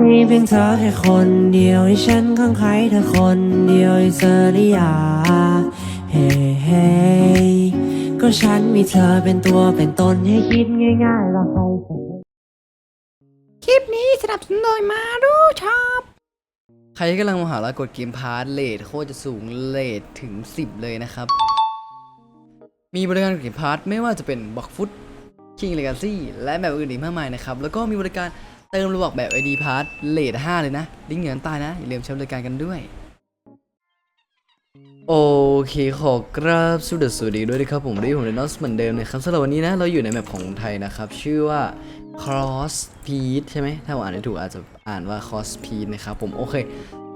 มีเพียงเธอแค่คนเดียวให้ฉันข้างใครเธอคนเดียวให้เธอได้อยาเฮ้เฮ้ก็ฉันมีเธอเป็นตัวเป็นตนให้คิดง่ายๆแล้วใครจะคลิปนี้สนับสนุนโดยมาดูช็อปใครที่กำลังมองหาร้านกดเกมพาร์ทเลทโคตรจะสูงเลทถึง 10 เลยนะครับ มีบริการกดเกมพาร์ทไม่ว่าจะเป็นบ็อกฟุตคิงเลกาซี่และแบบอื่นอีกมากมายนะครับ แล้วก็มีบริการ เติมระบอกแบบ ID พาร์ทเลท5เลยนะ ลิงก์อยู่ด้านใต้นะ อย่าลืมช้บริการกันด้วย โอเค ขอกราบสุดสวัสดีด้วยนะครับ ผมด้วยผมเดนอสเหมือนเดิมนะครับสำหรับวันนี้นะ เราอยู่ในแมปของไทยนะครับ ชื่อว่า Cross p e a t ใช่ไหม ถ้าผมอ่านไม่ถูกอาจจะอ่านว่า Cross p e a t นะครับผม โอเค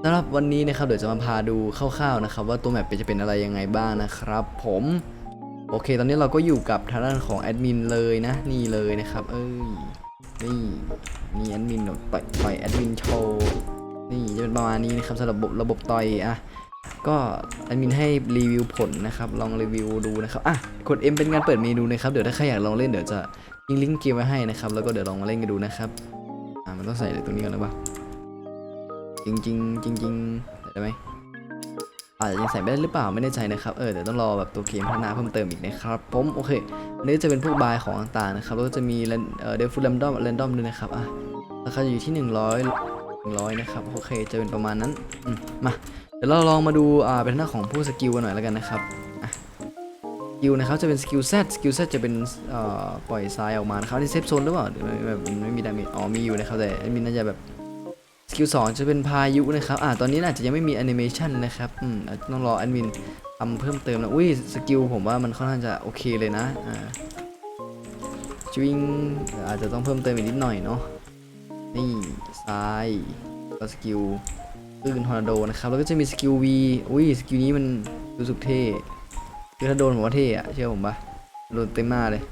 สำหรับวันนี้นะครับเดี๋ยวจะมาพาดูคร่าวๆนะครับ ว่าตัวแมปจะเป็นอะไรยังไงบ้างนะครับ ผมโอเค ตอนนี้เราก็อยู่กับทางด้านของแอดมินเลยนะ นี่เลยนะครับ เอ้ย นี่นี่แอดมินปล่อยปล่อยแอดมินโชว์นี่จะเป็นประมาณนี้นะครับสำหรับระบบระบบต่อยอะก็แอดมินให้รีวิวผลนะครับลองรีวิวดูนะครับอะกด M เป็นการเปิดเมนูนะครับเดี๋ยวถ้าใครอยากลองเล่นเดี๋ยวจะยิงลิงก์เกมไว้ให้นะครับแล้วก็เดี๋ยวลองมาเล่นกันดูนะครับอะมันต้องใส่อะไรตรงนี้ก่อนหรือเปล่าจริงจริงจริงๆใส่ได้ไหม อาจจะยังใส่ไม่ได้หรือเปล่าไม่แน่ใจนะครับเออเดี๋ยวต้องรอแบบตัวเกมพัฒนาเพิ่มเติมอีกนะครับผมโอเคอันนี้จะเป็นพวกบายของต่างๆนะครับแล้วก็จะมีเออเดฟูลแรมดอมแรนดอมด้วยนะครับอะราคาอยู่ที่ 100 100 นะครับ โอเค จะเป็นประมาณนั้นมมาเดี๋ยวเราลองมาดูอ่าเป็นหน้าของผู้สกิลกันหน่อยแล้วกันนะครับอะสกิลนะครับจะเป็นสกิล Z สกิล Z จะเป็นเอ่อปล่อยทรายออกมานะครับที่เซฟโซนหรือเปล่าไม่แบบไม่มีดาเมจอ๋อมีอยู่นะครับแต่มินน่าจะแบบ สกิล2จะเป็นพายุนะครับอ่าตอนนี้อาจจะยังไม่มีแอนิเมชันนะครับอืมต้องรอแอดมินทำเพิ่มเติมนะอุ้ยสกิลผมว่ามันค่อนข้างจะโอเคเลยนะอ่าจวิงอาจจะต้องเพิ่มเติมอีกนิดหน่อยเนาะนี่ซ้ายก็สกิลคลื่นทอร์นาโดนะครับแล้วก็จะมีสกิล V อุ้ยสกิลนี้มันรู้สึกเท่คือถ้าโดนผมว่าเท่อะเชื่อผมปะโดนเต็มหน้าเลย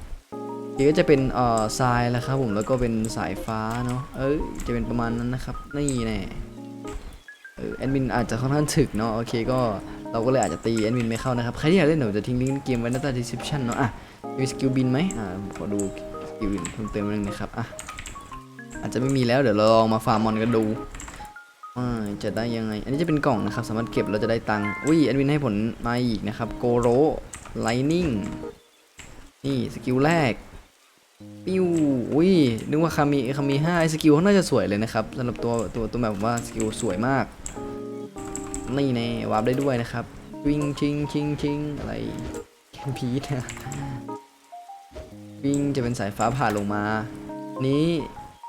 ทีก็จะเป็นเอ่อทรายแล้วครับผมแล้วก็เป็นสายฟ้าเนาะเอ้ยจะเป็นประมาณนั้นนะครับนี่แน่เออแอดมินอาจจะค่อนข้างถึกเนาะโอเคก็เราก็เลยอาจจะตีแอดมินไม่เข้านะครับใครที่อยากเล่นเดี๋ยวจะทิ้งลิงก์เกมไว้ในใต้ description เนาะอะมีสกิลบินไหมอ่าขอดูสกิลบินเพิ่มเติมนึงนะครับอะอาจจะไม่มีแล้วเดี๋ยวเราลองมาฟาร์มมอนกันดูอ่าจะได้ยังไง อันนี้จะเป็นกล่องนะครับ สามารถเก็บเราจะได้ตังค์อุ้ยแอดมินให้ผลมาอีกนะครับโกโรไลนิ่งนี่สกิลแรก ปิ้วอุ้ยนึกว่าคามีคามีห้าสกิลเขาน่าจะสวยเลยนะครับสำหรับตัวตัวตัวแบบผมว่าสกิลสวยมากนี่แน่วาร์ปได้ด้วยนะครับ วิ่งชิงชิงชิงอะไรแคมพีทวิ่งจะเป็นสายฟ้าผ่าลงมา นี้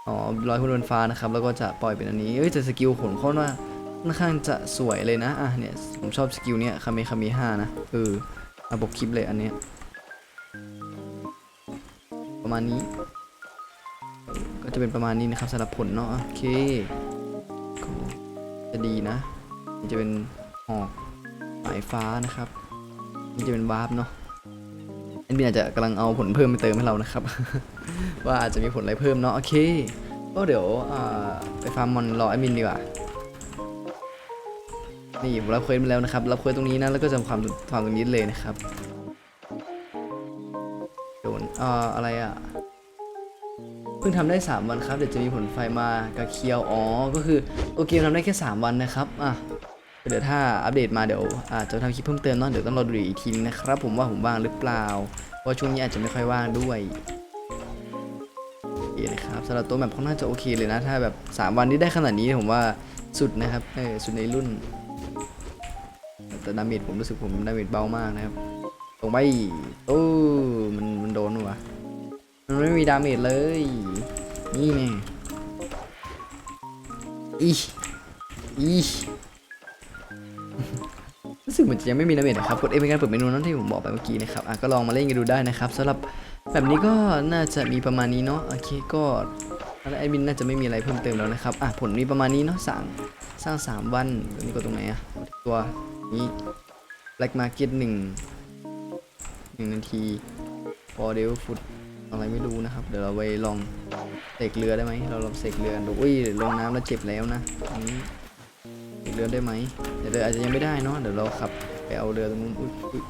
อ๋อลอยขึ้นบนฟ้านะครับ แล้วก็จะปล่อยเป็นอันนี้เอ้ยแต่สกิลขนโคตรว่าค่อนข้างจะสวยเลยนะอะเนี่ยผมชอบสกิลเนี้ยคาเมคาเมห้านะเออระบบคลิปเลยอันเนี้ย ประมาณนี้ ก็จะเป็นประมาณนี้นะครับสำหรับผลเนาะโอเคก็จะดีนะนี่จะเป็นหอกสายฟ้านะครับนี่จะเป็นวาร์ปเนาะอันนี้อาจจะกำลังเอาผลเพิ่มไปเติมให้เรานะครับ ว่าอาจจะมีผลอะไรเพิ่มเนาะโอเคก็เดี๋ยวไปฟาร์มมอนรอแอดมินดีกว่านี่ผมรับเควสมาแล้วนะครับรับเควสตรงนี้นะแล้วก็จะความความตรงนี้เลยนะครับ โดนอ่าอะไรอะเพิ่งทำได้ 3 วันครับเดี๋ยวจะมีผลไฟมากระเคียวอ๋อก็คือตัวเกมทำได้แค่ 3 วันนะครับอะเดี๋ยวถ้าอัปเดตมาเดี๋ยวอาจจะทำคลิปเพิ่มเติมเนาะเดี๋ยวต้องรอดูอีกทีนึงนะครับ ผมว่าผมว่างหรือเปล่าเพราะช่วงนี้อาจจะไม่ค่อยว่างด้วยโอเคนะครับสำหรับตัวแบบค่อนข้างจะโอเคเลยนะ ถ้าแบบ 3 วันที่ได้ขนาดนี้ผมว่าสุดนะครับเออสุดในรุ่น แต่ดาเมจผมรู้สึกผมดาเมจเบามากนะครับ ตรงไปโอ้มันมันโดนวะมันไม่มีดาเมจเลย นี่แน่อีอีรู้สึกเหมือนจะยังไม่มีดาเมจนะครับ กดเอเป็นการเปิดเมนูนั้นที่ผมบอกไปเมื่อกี้นะครับ อะก็ลองมาเล่นกันดูได้นะครับสำหรับแบบนี้ก็น่าจะมีประมาณนี้เนาะ โอเคก็แล้วไอ้บินน่าจะไม่มีอะไรเพิ่มเติมแล้วนะครับ อะผลมีประมาณนี้เนาะสั่งสร้าง 3 วันนี้ก็ตรงไหนอะตัวนี้ Black Market 1 1นาทีพอเดลฟุตอะไรไม่รู้นะครับ เดี๋ยวเราไปลองเสกเรือได้ไหมเราลองเสกเรือดูอุ้ยลงน้ำแล้วเจ็บแล้วนะอันนี้เสกเรือได้ไหมเดี๋ยวอาจจะยังไม่ได้เนาะเดี๋ยวเราขับไปเอาเรือตรงนู้นอุ้ยอุ้ย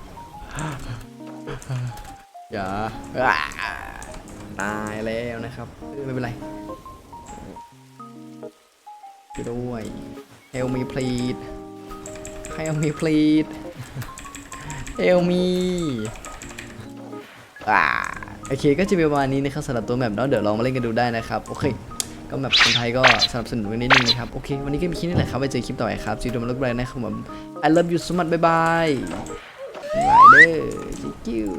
อย่าตายแล้วนะครับไม่เป็นไรช่วยด้วย help me please help me please help me อ่าโอเคก็จะเป็นประมาณนี้นะครับสำหรับตัวแมปเนาะเดี๋ยวลองมาเล่นกันดูได้นะครับโอเคก็แบบคนไทยก็สนับสนุนกันนิดนึงนะครับโอเค วันนี้ก็มีคลิปนี้แหละครับไว้เจอคลิปต่อไปครับจีโดมาลุกแรนด์นะครับผม I love you so much บ๊ายบายบายเด้อ thank you